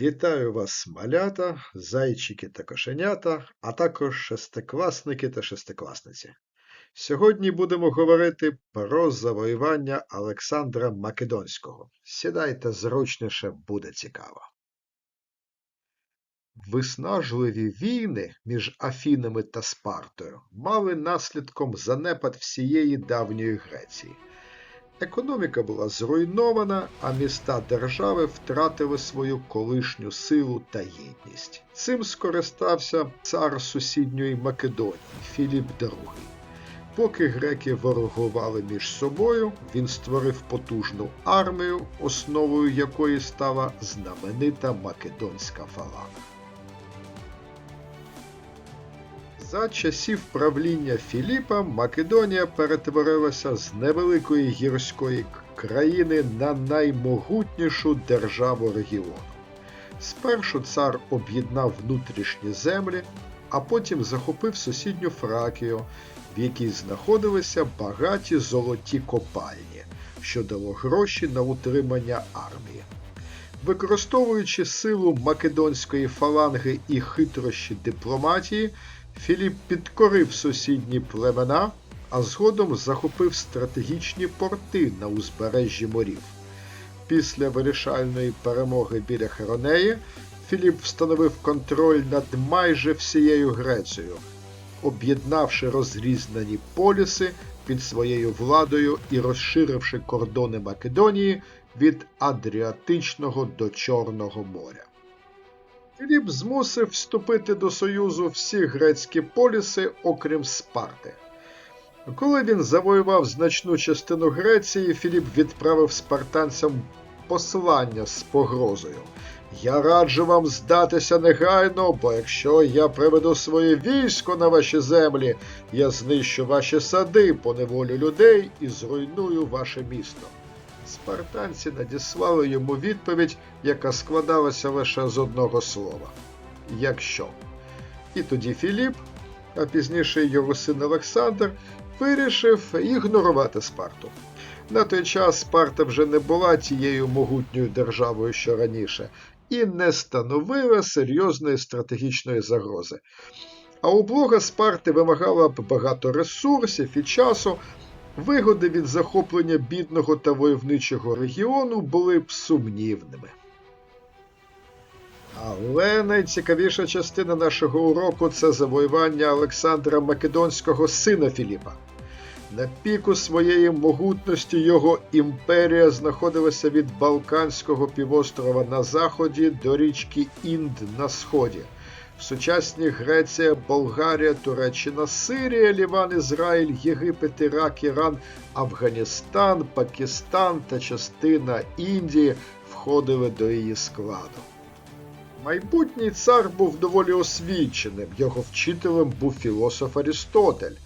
Вітаю вас, малята, зайчики та кошенята, а також шестикласники та шестикласниці. Сьогодні будемо говорити про завоювання Олександра Македонського. Сідайте зручніше, буде цікаво. Виснажливі війни між Афінами та Спартою мали наслідком занепад всієї давньої Греції. Економіка була зруйнована, а міста держави втратили свою колишню силу та єдність. Цим скористався цар сусідньої Македонії Філіп II. Поки греки ворогували між собою, він створив потужну армію, основою якої стала знаменита македонська фаланга. За часів правління Філіпа Македонія перетворилася з невеликої гірської країни на наймогутнішу державу регіону. Спершу цар об'єднав внутрішні землі, а потім захопив сусідню Фракію, в якій знаходилися багаті золоті копальні, що дало гроші на утримання армії. Використовуючи силу македонської фаланги і хитрощі дипломатії, Філіп підкорив сусідні племена, а згодом захопив стратегічні порти на узбережжі морів. Після вирішальної перемоги біля Херонеї Філіп встановив контроль над майже всією Грецією, об'єднавши розрізнені поліси під своєю владою і розширивши кордони Македонії від Адріатичного до Чорного моря. Філіп змусив вступити до Союзу всі грецькі поліси, окрім Спарти. Коли він завоював значну частину Греції, Філіп відправив спартанцям послання з погрозою. Я раджу вам здатися негайно, бо якщо я приведу своє військо на ваші землі, я знищу ваші сади, поневолю людей і зруйную ваше місто. Спартанці надіслали йому відповідь, яка складалася лише з одного слова якщо. І тоді Філіп, а пізніше його син Олександр, вирішив ігнорувати Спарту. На той час Спарта вже не була тією могутньою державою, що раніше, і не становила серйозної стратегічної загрози. А облога Спарти вимагала б багато ресурсів і часу, Вигоди від захоплення бідного та войовничого регіону були б сумнівними. Але найцікавіша частина нашого уроку це завоювання Олександра Македонського сина Філіпа. На піку своєї могутності його імперія знаходилася від Балканського півострова на заході до річки Інд на сході. Сучасні Греція, Болгарія, Туреччина, Сирія, Ліван, Ізраїль, Єгипет, Ірак, Іран, Афганістан, Пакистан та частина Індії входили до її складу. Майбутній цар був доволі освіченим, його вчителем був філософ Арістотель.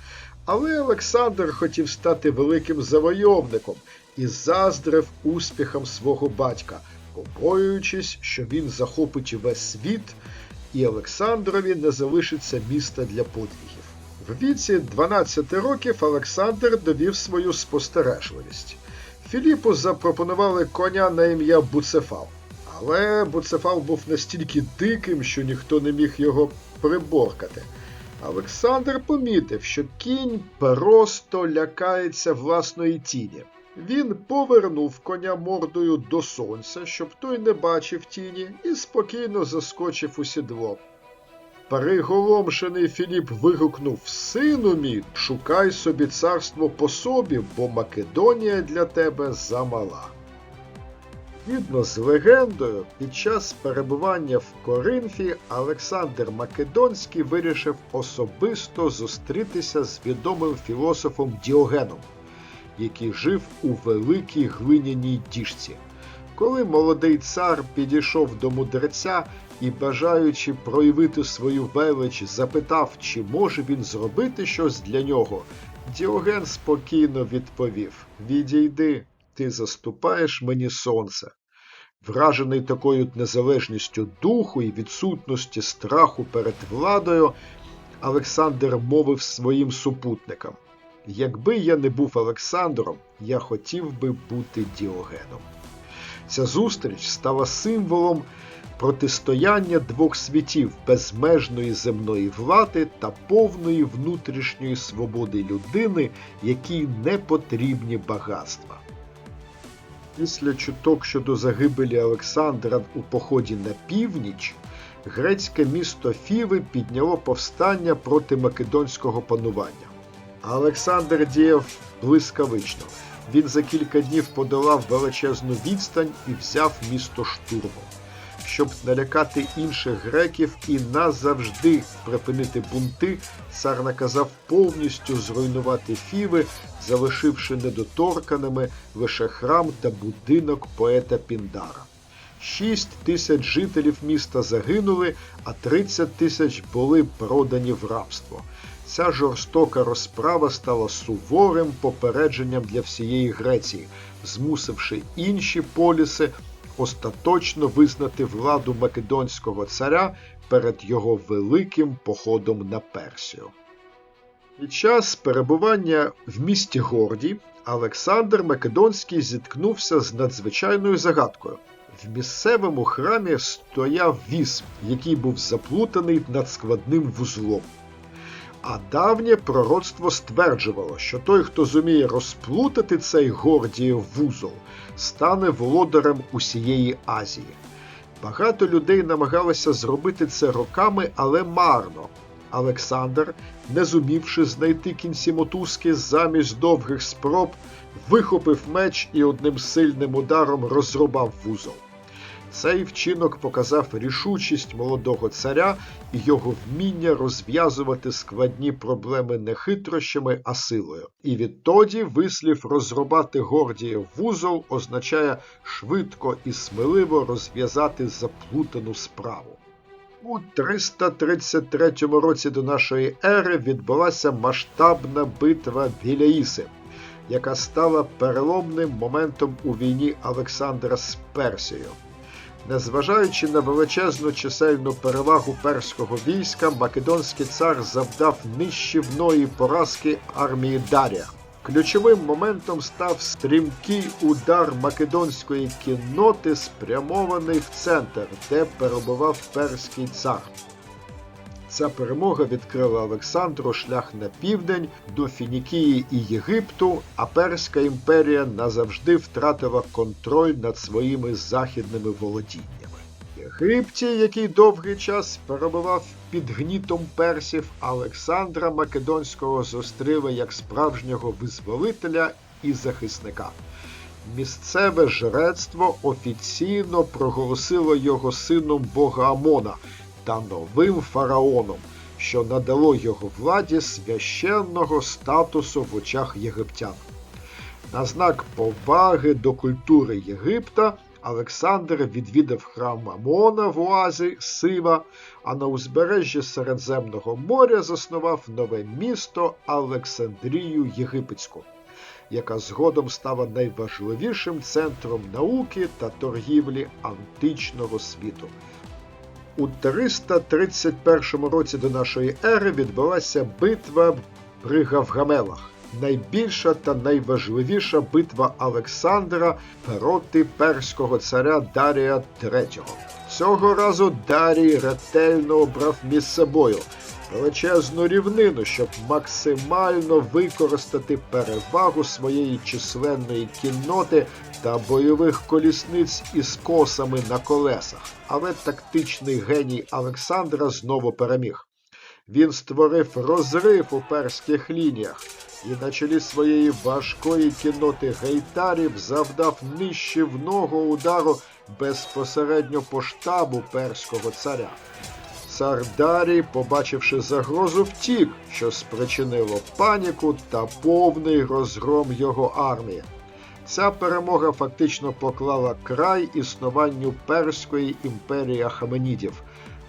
Але Олександр хотів стати великим завойовником і заздрив успіхам свого батька, побоюючись, що він захопить весь світ і Олександрові не залишиться міста для подвігів. В віці 12 років Олександр довів свою спостережливість. Філіпу запропонували коня на ім'я Буцефал. Але Буцефал був настільки диким, що ніхто не міг його приборкати. Олександр помітив, що кінь просто лякається власної тіні. Він повернув коня мордою до сонця, щоб той не бачив тіні, і спокійно заскочив у сідло. Приголомшений Філіп вигукнув Сину мій, шукай собі царство по собі, бо Македонія для тебе замала. Згідно з легендою, під час перебування в Коринфі Олександр Македонський вирішив особисто зустрітися з відомим філософом Діогеном який жив у великій глиняній діжці. Коли молодий цар підійшов до мудреця і, бажаючи проявити свою велич, запитав, чи може він зробити щось для нього, Діоген спокійно відповів: Відійди, ти заступаєш мені сонце. Вражений такою незалежністю духу і відсутності страху перед владою, Олександр мовив своїм супутникам Якби я не був Олександром, я хотів би бути Діогеном. Ця зустріч стала символом протистояння двох світів безмежної земної влади та повної внутрішньої свободи людини, якій не потрібні багатства. Після чуток щодо загибелі Олександра у поході на північ, грецьке місто Фіви підняло повстання проти македонського панування. Олександр діяв блискавично. Він за кілька днів подолав величезну відстань і взяв місто штурмом. Щоб налякати інших греків і назавжди припинити бунти, цар наказав повністю зруйнувати Фіви, залишивши недоторканими лише храм та будинок поета Піндара. Шість тисяч жителів міста загинули, а 30 тисяч були продані в рабство. Ця жорстока розправа стала суворим попередженням для всієї Греції, змусивши інші поліси остаточно визнати владу македонського царя перед його великим походом на Персію. Під час перебування в місті Горді Олександр Македонський зіткнувся з надзвичайною загадкою. В місцевому храмі стояв віз, який був заплутаний над складним вузлом. А давнє пророцтво стверджувало, що той, хто зуміє розплутати цей Гордієв вузол, стане володарем усієї Азії. Багато людей намагалися зробити це роками, але марно. Олександр, не зумівши знайти кінці мотузки замість довгих спроб, вихопив меч і одним сильним ударом розрубав вузол. Цей вчинок показав рішучість молодого царя і його вміння розв'язувати складні проблеми не хитрощами, а силою. І відтоді вислів розрубати Гордієв вузол означає швидко і сміливо розв'язати заплутану справу. У 333 році до нашої ери відбулася масштабна битва біля Іси, яка стала переломним моментом у війні Олександра з Персією. Незважаючи на величезну чисельну перевагу перського війська, македонський цар завдав нищівної поразки армії Дарія. Ключовим моментом став стрімкий удар македонської кінноти, спрямований в центр, де перебував перський цар. Ця перемога відкрила Олександру шлях на південь до Фінікії і Єгипту, а Перська імперія назавжди втратила контроль над своїми західними володіннями. Єгипті, який довгий час перебував під гнітом персів, Олександра Македонського зустріли як справжнього визволителя і захисника. Місцеве жрецтво офіційно проголосило його сином бога Амона та новим фараоном, що надало його владі священного статусу в очах єгиптян. На знак поваги до культури Єгипта Олександр відвідав храм Амона в Оазі Сива, а на узбережжі Середземного моря заснував нове місто Олександрію Єгипетську, яка згодом стала найважливішим центром науки та торгівлі античного світу. У 331 році до нашої ери відбулася битва при Гавгамелах, найбільша та найважливіша битва Олександра проти перського царя Дарія III. Цього разу Дарій ретельно обрав між собою величезну рівнину, щоб максимально використати перевагу своєї численної кінноти та бойових колісниць із косами на колесах. Але тактичний геній Олександра знову переміг. Він створив розрив у перських лініях і на чолі своєї важкої кінноти гейтарів завдав нищівного удару безпосередньо по штабу перського царя. Цар Дарій, побачивши загрозу, втік, що спричинило паніку та повний розгром його армії. Ця перемога фактично поклала край існуванню Перської імперії Ахаменідів,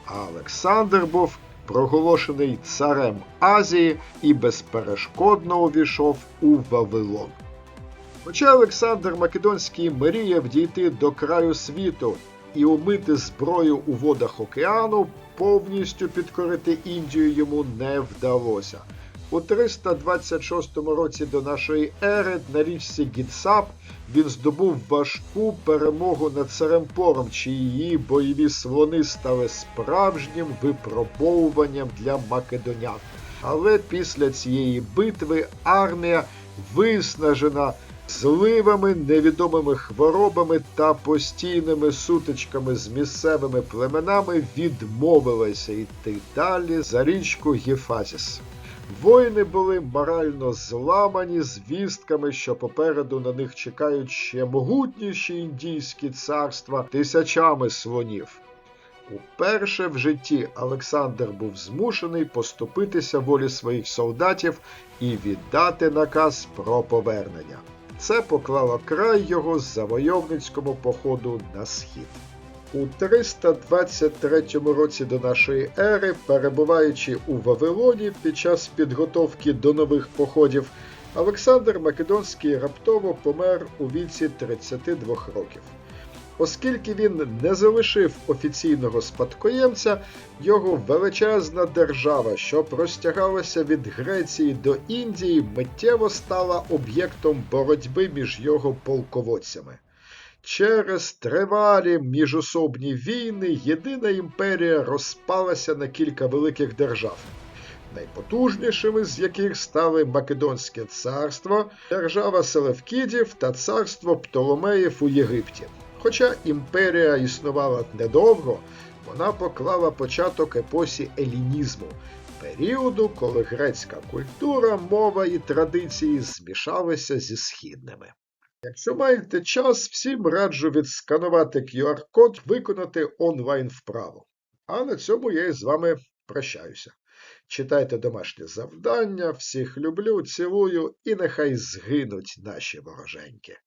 а Олександр був проголошений царем Азії і безперешкодно увійшов у Вавилон. Хоча Олександр Македонський мріяв дійти до краю світу і умити зброю у водах океану, повністю підкорити Індію йому не вдалося. У 326 році до нашої ери на річці Гіцап він здобув важку перемогу над Церемпором, чиї бойові слони стали справжнім випробовуванням для македонян. Але після цієї битви армія, виснажена зливами, невідомими хворобами та постійними сутичками з місцевими племенами, відмовилася йти далі за річку Гефазіс. Воїни були морально зламані звістками, що попереду на них чекають ще могутніші індійські царства тисячами слонів. Уперше в житті Олександр був змушений поступитися волі своїх солдатів і віддати наказ про повернення. Це поклало край його завойовницькому походу на схід. У 323 році до нашої ери, перебуваючи у Вавилоні під час підготовки до нових походів, Олександр Македонський раптово помер у віці 32 років. Оскільки він не залишив офіційного спадкоємця, його величезна держава, що простягалася від Греції до Індії, миттєво стала об'єктом боротьби між його полководцями. Через тривалі міжособні війни єдина імперія розпалася на кілька великих держав, найпотужнішими з яких стали Македонське царство, держава Селевкідів та царство Птоломеїв у Єгипті. Хоча імперія існувала недовго, вона поклала початок епосі елінізму, періоду, коли грецька культура, мова і традиції змішалися зі східними. Якщо маєте час, всім раджу відсканувати QR-код, виконати онлайн вправу. А на цьому я із вами прощаюся. Читайте домашні завдання, всіх люблю, цілую і нехай згинуть наші вороженьки.